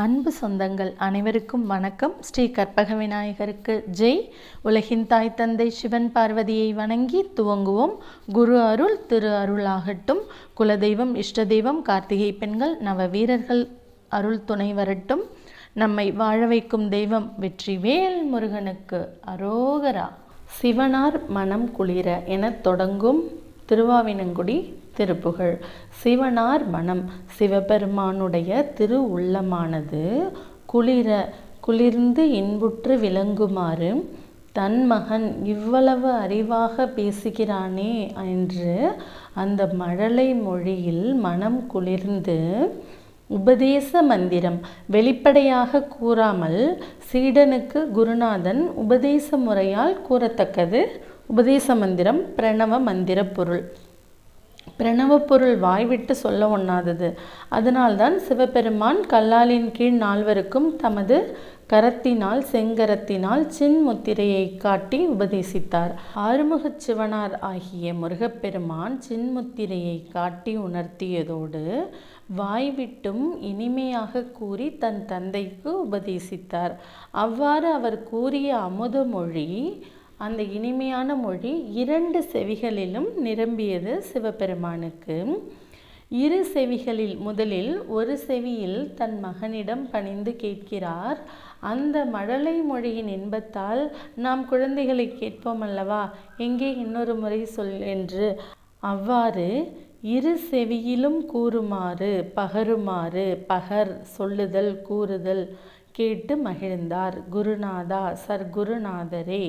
அன்பு சொந்தங்கள் அனைவருக்கும் வணக்கம். ஸ்ரீ கற்பக விநாயகருக்கு ஜெய். உலகின் தாய் தந்தை சிவன் பார்வதியை வணங்கி துவங்குவோம். குரு அருள் திரு அருளாகட்டும் குலதெய்வம் இஷ்ட தெய்வம் கார்த்திகை பெண்கள் நவ வீரர்கள் அருள் துணை வரட்டும். நம்மை வாழ வைக்கும் தெய்வம் வெற்றி வேல் முருகனுக்கு அரோகரா. சிவனார் மனம் குளிர எனத் தொடங்கும் திருவாவினங்குடி திருப்புகழ். சிவனார் மனம் சிவபெருமானுடைய திரு உள்ளமானது குளிர குளிர்ந்து இன்புற்று விளங்குமாறு தன் மகன் இவ்வளவு அறிவாக பேசுகிறானே என்று அந்த மழலை மொழியில் மனம் குளிர்ந்து உபதேச மந்திரம் வெளிப்படையாக கூறாமல் சீடனுக்கு குருநாதன் உபதேச முறையால் கூறத்தக்கது. உபதேச மந்திரம் பிரணவ மந்திர பொருள். பிரணவ பொருள் வாய்விட்டு சொல்ல ஒண்ணாதது. அதனால்தான் சிவபெருமான் கல்லாலின் கீழ் நால்வருக்கும் தமது கரத்தினால் செங்கரத்தினால் சின் முத்திரையை காட்டி உபதேசித்தார். ஆறுமுகச் சிவனார் ஆகிய முருகப்பெருமான் சின்முத்திரையை காட்டி உணர்த்தியதோடு வாய்விட்டும் இனிமையாக கூறி தன் தந்தைக்கு உபதேசித்தார். அவ்வாறு அவர் கூறிய அமுத மொழி அந்த இனிமையான மொழி இரண்டு செவிகளிலும் நிரம்பியது சிவபெருமானுக்கு. இரு செவிகளில் முதலில் ஒரு செவியில் தன் மகனிடம் பணிந்து கேட்கிறார். அந்த மழலை மொழியின் இன்பத்தால் நாம் குழந்தைகளை கேட்போம் அல்லவா? எங்கே இன்னொரு முறை சொல் என்று. அவ்வாறு இரு செவியிலும் கூறுமாறு பகருமாறு பகர் சொல்லுதல் கூறுதல். கேட்டு மகிழ்ந்தார். குருநாதா சர்க்குருநாதரே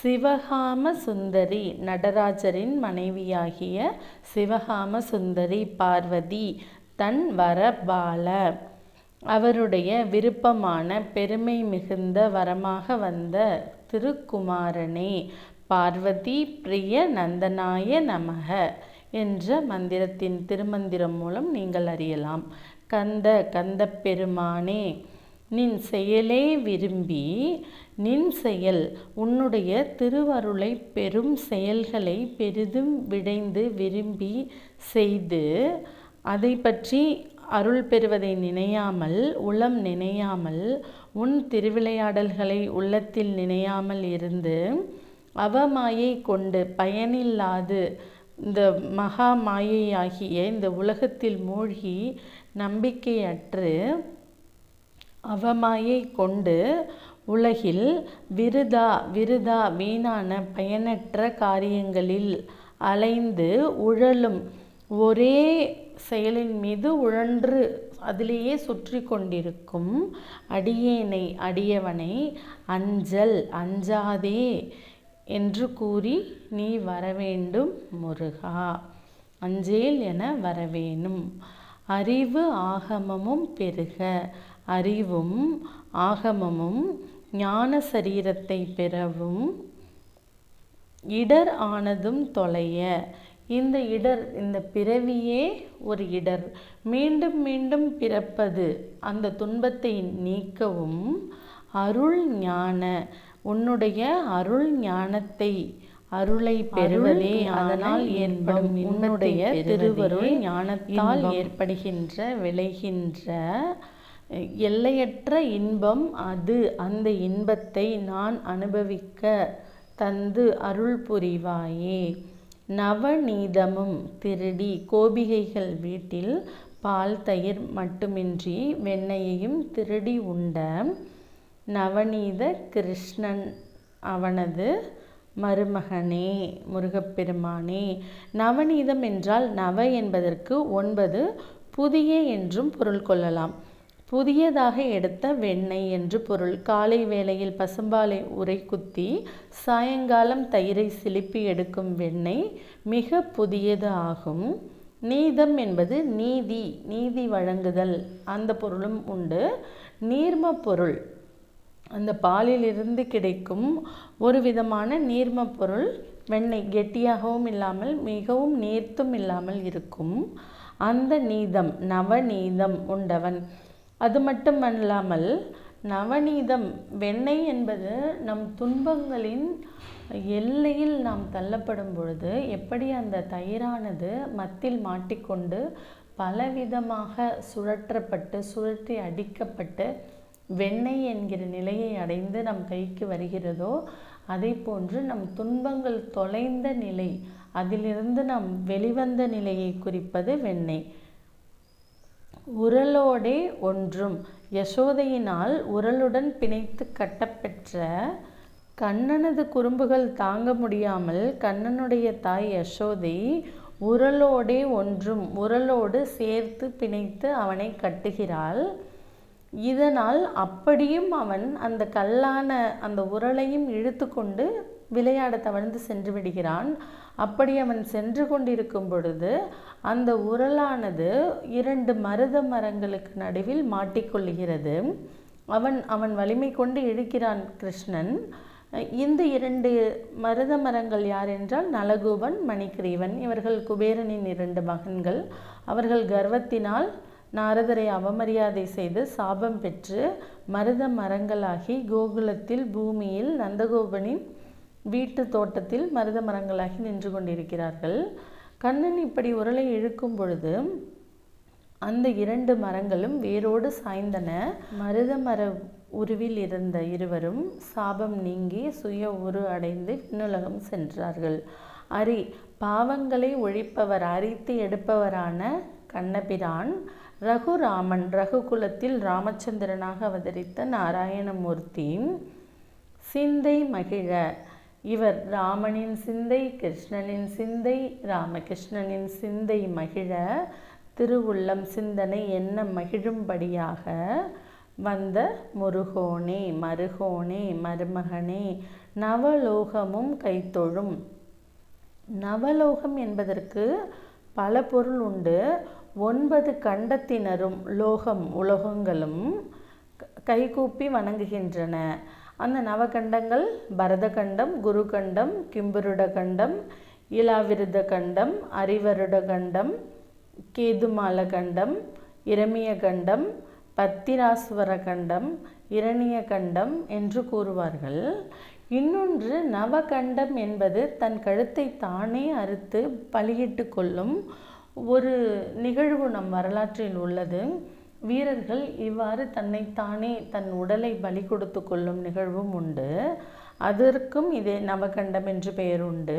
சிவகாம சுந்தரி நடராஜரின் மனைவியாகிய சிவகாம சுந்தரி பார்வதி தன் வரபால அவருடைய விருப்பமான பெருமை மிகுந்த வரமாக வந்த திருக்குமாரனே பார்வதி பிரிய நந்தனாய நமக என்ற மந்திரத்தின் திருமந்திரம் மூலம் நீங்கள் அறியலாம். கந்த கந்த பெருமானே நின் செயலே விரும்பி நின் செயல் உன்னுடைய திருவருளை பெரும் செயல்களை பெரிதும் விடைந்து விரும்பி செய்து அதை பற்றி அருள் பெறுவதை நினையாமல் உளம் நினையாமல் உன் திருவிளையாடல்களை உள்ளத்தில் நினையாமல் இருந்து அவமாயை கொண்டு பயனில்லாது இந்த மகா மாயையாகிய இந்த உலகத்தில் மூழ்கி நம்பிக்கையற்று அவமாயை கொண்டு உலகில் விருதா விருதா வீணான பயனற்ற காரியங்களில் அலைந்து உழலும். ஒரே செயலின் மீது உழன்று அதிலேயே சுற்றி கொண்டிருக்கும் அடியேனை அடியவனை அஞ்சல் அஞ்சாதே என்று கூறி நீ வரவேண்டும் முருகா. அஞ்சேல் என வரவேணும். அறிவு ஆகமமும் பெருக. அறிவும் ஆகமமும் ஞான சரீரத்தை பெறவும் இடர் ஆனதும் தொலைய. இந்த இடர் இந்த பிறவியே ஒரு இடர். மீண்டும் மீண்டும் பிறப்பது அந்த துன்பத்தை நீக்கவும் அருள் ஞான. உன்னுடைய அருள் ஞானத்தை அருளை பெறுவதே அதனால் ஏற்படும் உன்னுடைய திருவருள் ஞானத்தால் ஏற்படுகின்ற விளைகின்ற எல்லையற்ற இன்பம் அது. அந்த இன்பத்தை நான் அனுபவிக்க தந்து அருள் புரிவாயே. நவநீதமும் திருடி கோபிகைகள் வீட்டில் பால் தயிர் மட்டுமின்றி வெண்ணையையும் திருடி உண்ட நவநீத கிருஷ்ணன் அவனது மருமகனே முருகப்பெருமானே. நவநீதம் என்றால் நவ என்பதற்கு ஒன்பது புதிய என்றும் பொருள் கொள்ளலாம். புதியதாக எடுத்த வெண்ணெய் என்று பொருள். காலை வேளையில் பசும்பாலை உரை குத்தி சாயங்காலம் தயிரை சிலிப்பி எடுக்கும் வெண்ணெய் மிக புதியது ஆகும். நீதம் என்பது நீதி நீதி வழங்குதல். அந்த பொருளும் உண்டு. நீர்ம பொருள். அந்த பாலிலிருந்து கிடைக்கும் ஒரு விதமான நீர்ம பொருள் வெண்ணெய். கெட்டியாகவும் இல்லாமல் மிகவும் நீர்த்தும் இல்லாமல் இருக்கும். அந்த நீதம் நவநீதம் உண்டவன். அது மட்டுமல்லாமல் நவநீதம் வெண்ணெய் என்பது நம் துன்பங்களின் எல்லையில் நாம் தள்ளப்படும் பொழுது எப்படி அந்த தயிரானது மத்தில் மாட்டிக்கொண்டு பலவிதமாக சுழற்றப்பட்டு சுழற்றி அடிக்கப்பட்டு வெண்ணெய் என்கிற நிலையை அடைந்து நம் கைக்கு வருகிறதோ அதே போன்று நம் துன்பங்கள் தொலைந்த நிலை அதிலிருந்து நாம் வெளிவந்த நிலையை குறிப்பது வெண்ணெய். உரலோடே ஒன்றும். யசோதையினால் உரலுடன் பிணைத்து கட்டப்பெற்ற கண்ணனது குறும்புகள் தாங்க முடியாமல் கண்ணனுடைய தாய் யசோதை உரலோடே ஒன்றும். உரலோடு சேர்த்து பிணைத்து அவனை கட்டுகிறாள். இதனால் அப்படியும் அவன் அந்த கல்லான அந்த உரலையும் இழுத்து கொண்டு விளையாட தவழ்ந்து சென்று விடுகிறான். அப்படி அவன் சென்று கொண்டிருக்கும் பொழுது அந்த உரலானது இரண்டு மருத மரங்களுக்கு நடுவில் மாட்டிக்கொள்கிறது அவன் அவன் வலிமை கொண்டு இழுக்கிறான் கிருஷ்ணன். இந்த இரண்டு மருத மரங்கள் யார் என்றால் நலகூபன் மணிக்கிரீவன். இவர்கள் குபேரனின் இரண்டு மகன்கள். அவர்கள் கர்வத்தினால் நாரதரை அவமரியாதை செய்து சாபம் பெற்று மருத மரங்களாகி கோகுலத்தில் பூமியில் நந்தகோபனின் வீட்டு தோட்டத்தில் மருத மரங்களாகி நின்று கொண்டிருக்கிறார்கள். கண்ணன் இப்படி உரலை இழுக்கும் பொழுது அந்த இரண்டு மரங்களும் வேரோடு சாய்ந்தன. மருத மர உருவில் இருந்த இருவரும் சாபம் நீங்கி சுய உரு அடைந்து விண்ணுலகம் சென்றார்கள். அரி பாவங்களை ஒழிப்பவர் அரித்து எடுப்பவரான கண்ணபிரான் ரகுராமன் ரகுகுலத்தில் ராமச்சந்திரனாக அவதரித்த நாராயணமூர்த்தி சிந்தை மகிழ இவர் ராமனின் சிந்தை கிருஷ்ணனின் சிந்தை ராமகிருஷ்ணனின் சிந்தை மகிழ திருவுள்ளம் சிந்தனை என்ன மகிழும்படியாக வந்த முருகோனே மருகோனே மருமகனே நவலோகமும் கைத்தொழும். நவலோகம் என்பதற்கு பல பொருள் உண்டு. ஒன்பது கண்டத்தினரும் லோகம் உலோகங்களும் கைகூப்பி வணங்குகின்றன. அந்த நவகண்டங்கள் பரதகண்டம் குருகண்டம் கிம்புருட கண்டம் இலாவிருத கண்டம் அரிவருட கண்டம் கேதுமால கண்டம் இரமிய கண்டம் பத்திராசுவர கண்டம் இரணிய கண்டம் என்று கூறுவார்கள். இன்னொன்று நவகண்டம் என்பது தன் கழுத்தை தானே அறுத்து பலியிட்டு கொள்ளும் ஒரு நிகழ்வு நம் வரலாற்றில் உள்ளது. வீரர்கள் இவ்வாறு தன்னைத்தானே தன் உடலை பலி கொடுத்து கொள்ளும் நிகழ்வும் உண்டு. அதற்கும் இதே நவகண்டம் என்று பெயர் உண்டு.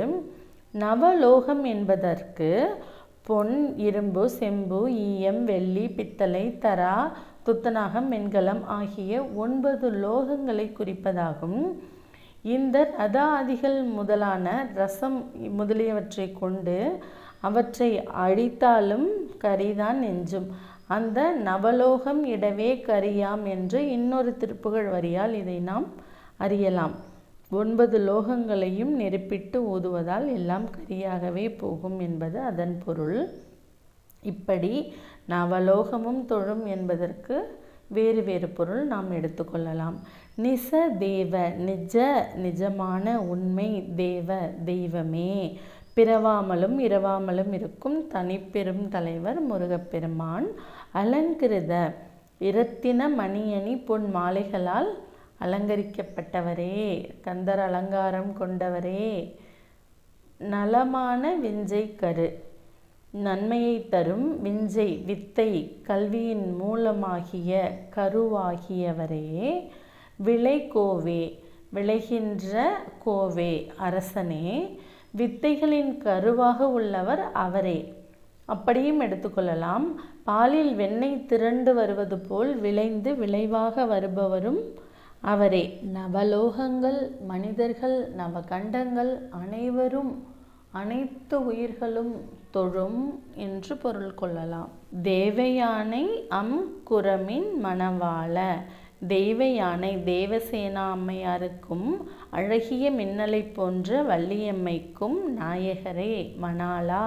நவலோகம் என்பதற்கு பொன் இரும்பு செம்பு ஈயம் வெள்ளி பித்தளை தரா துத்தநாகம் வெண்கலம் ஆகிய ஒன்பது லோகங்களை குறிப்பதாகும். இந்த ரதாதிகள் முதலான ரசம் முதலியவற்றை கொண்டு அவற்றை அழித்தாலும் கரிதான் நெஞ்சும். அந்த நவலோகம் இடவே கரியாம் என்று இன்னொரு திருப்புகழ் வரியால் இதை நாம் அறியலாம். ஒன்பது லோகங்களையும் நெருப்பிட்டு ஊதுவதால் எல்லாம் கரியாகவே போகும் என்பது அதன் பொருள். இப்படி நவலோகமும் தொழும் என்பதற்கு வேறு வேறு பொருள் நாம் எடுத்துக்கொள்ளலாம் நிச தேவ நிஜ நிஜமான உண்மை தேவ தெய்வமே. பிறவாமலும் இரவாமலும் இருக்கும் தனிப்பெரும் தலைவர் முருகப்பெருமான் அலங்கிருத இரத்தின மணியணி பொன் மாலைகளால் அலங்கரிக்கப்பட்டவரே கந்தர் அலங்காரம் கொண்டவரே. நலமான விஞ்சை கரு நன்மையை தரும் விஞ்சை வித்தை கல்வியின் மூலமாகிய கருவாகியவரே. விளை கோவே விளைகின்ற கோவே அரசனே. வித்தைகளின் கருவாக உள்ளவர் அவரே. அப்படியும் எடுத்துக்கொள்ளலாம். பாலில் வெண்ணெய் திரண்டு வருவது போல் விளைந்து விளைவாக வருபவரும் அவரே. நவலோகங்கள் மனிதர்கள் நவகண்டங்கள் அனைவரும் அனைத்து உயிர்களும் தொழும் என்று பொருள் கொள்ளலாம். தேவயானை அம் குரமின் மணவாள. தெய்வ யானை தேவசேனா அம்மையாருக்கும் அழகிய மின்னலை போன்ற வள்ளியம்மைக்கும் நாயகரே மணாலா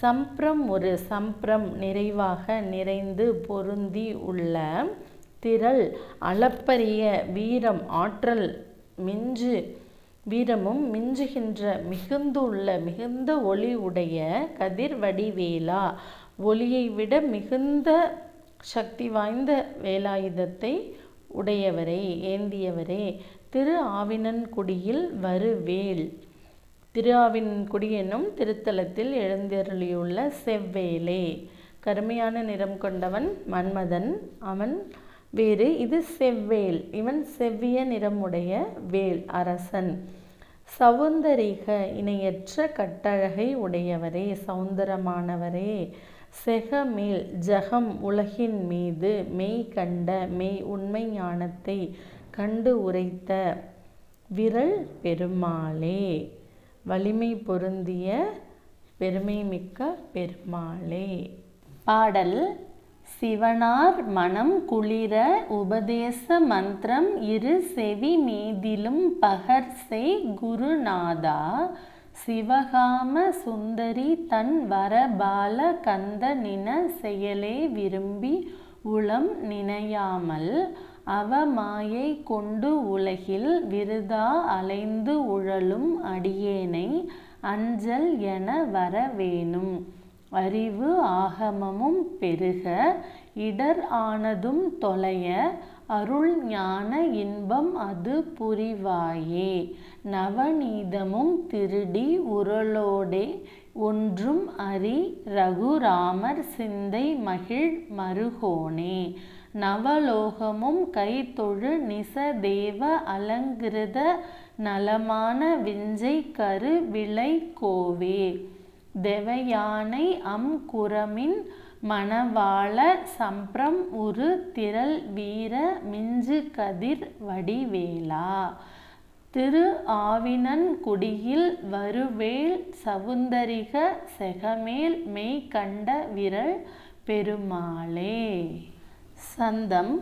சம்பிரம் ஒரு சம்பிரம் நிறைவாக நிறைந்து பொருந்தி உள்ள திரள் அளப்பரிய வீரம் ஆற்றல் மிஞ்சு வீரமும் மிஞ்சுகின்ற மிகுந்துள்ள மிகுந்த ஒளி உடைய கதிர் வடிவேலா ஒளியை விட மிகுந்த சக்தி வாய்ந்த வேலாயுதத்தை உடையவரே ஏந்தியவரே திரு ஆவினன்குடியில் வருவேல் திருஆவினன்குடி என்னும் திருத்தலத்தில் எழுந்தருளியுள்ள செவ்வேலே கருமையான நிறம் கொண்டவன் மன்மதன் அவன் வேறு இது செவ்வேல் இவன் செவ்விய நிறமுடைய வேல் அரசன். சவுந்தரிக இணையற்ற கட்டழகை உடையவரே சௌந்தரமானவரே செகமேல் ஜகம் உலகின் மீது மெய் கண்ட மெய் உண்மை ஞானத்தை கண்டு உரைத்த விரல் பெருமாளே. வலிமை பொருந்திய பெருமை மிக்க பெருமாளே. பாடல் சிவனார் மனம் குளிர உபதேச மந்திரம் இரு செவி மீதிலும் பகர்சே குருநாதா. சிவகாம சுந்தரி தன் வரபால கந்த நின செயலே விரும்பி உளம் நினையாமல் அவமாயை கொண்டு உலகில் விருதா அலைந்து உழலும் அடியேனை அஞ்சல் என வரவேணும் அறிவு ஆகமமும் பெருக இடர் ஆனதும் தொலைய அருள் ஞான இன்பம் அது புரிவாயே. நவநீதமும் திருடி உரலோடே ஒன்றும் அறி ரகுராமர் சிந்தை மகிழ் மருகோனே. நவலோகமும் கைத்தொழு நிசதேவ அலங்கிருத நலமான விஞ்சை கரு விளை கோவே. தெவயானை அம் குரமின் மணவாள சம்பிரம் உரு திரள் வீர மிஞ்சு கதிர் வடிவேலா. திரு ஆவினன்குடியில் வருவேல் சவுந்தரிக செகமேல் மெய் கண்ட விரல் பெருமாளே. சந்தம்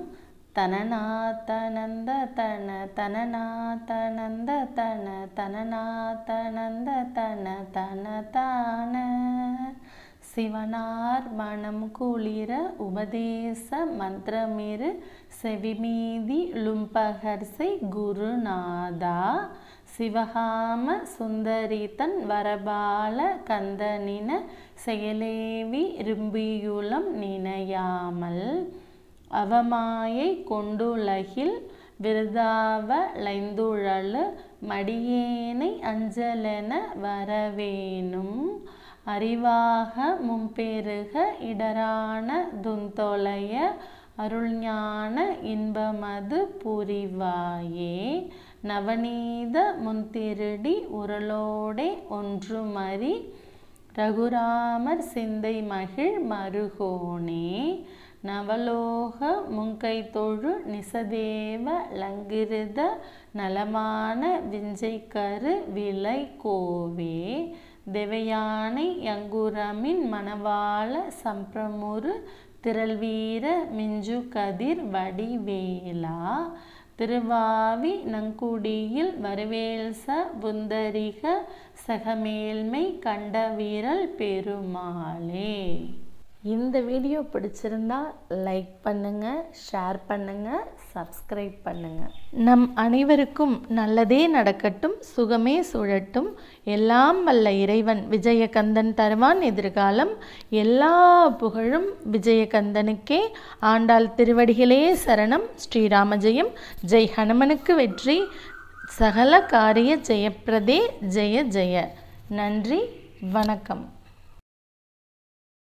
தனநாத்தனந்த தன தனநாத்தனந்த தன தனநாத்தனந்த தன தன தான சிவனார் மனம் குளிர உபதேச மந்திரமிரு செவிமீதி லும்பகர்சை குருநாதா. சிவகாம சுந்தரி தன் வரபால கந்தனின செயலேவி ரும்பியுளம் நினையாமல். அவமாயை கொண்டுலகில் விருதாவ லைந்துழலு மடியேனை அஞ்சலென வரவேணும். அறிவாக மும்பெருக இடரான துந்தொலைய அருள்ஞான இன்பமது புரிவாயே. நவநீத முன்திருடி உரலோடே ஒன்றுமறி ரகுராமர் சிந்தை மகிழ் மருகோனே. நவலோக முங்கை தொழு நிசதேவ லங்கிருத நலமான விஞ்சைக்கரு விளை கோவே தெவையானை யங்குரமின் மணவாள சம்பிரமுரு திரள்வீர மிஞ்சு கதிர் வடிவேலா. திருவாவி நங்குடியில் வரவேல்ச புந்தரிக சகமேல்மை கண்டவீரல் பெருமாளே. இந்த வீடியோ பிடிச்சிருந்தா லைக் பண்ணுங்கள் ஷேர் பண்ணுங்கள் சப்ஸ்கிரைப் பண்ணுங்கள் நம் அனைவருக்கும் நல்லதே நடக்கட்டும் சுகமே சுழட்டும். எல்லாம் வல்ல இறைவன் விஜயகந்தன் தருவான் எதிர்காலம். எல்லா புகழும் விஜயகந்தனுக்கே. ஆண்டாள் திருவடிகளே சரணம். ஸ்ரீராம ஜெயம் ஜெய் ஹனுமனுக்கு வெற்றி. சகல காரிய ஜெயப்பிரதே. ஜெய ஜெய. நன்றி. வணக்கம்.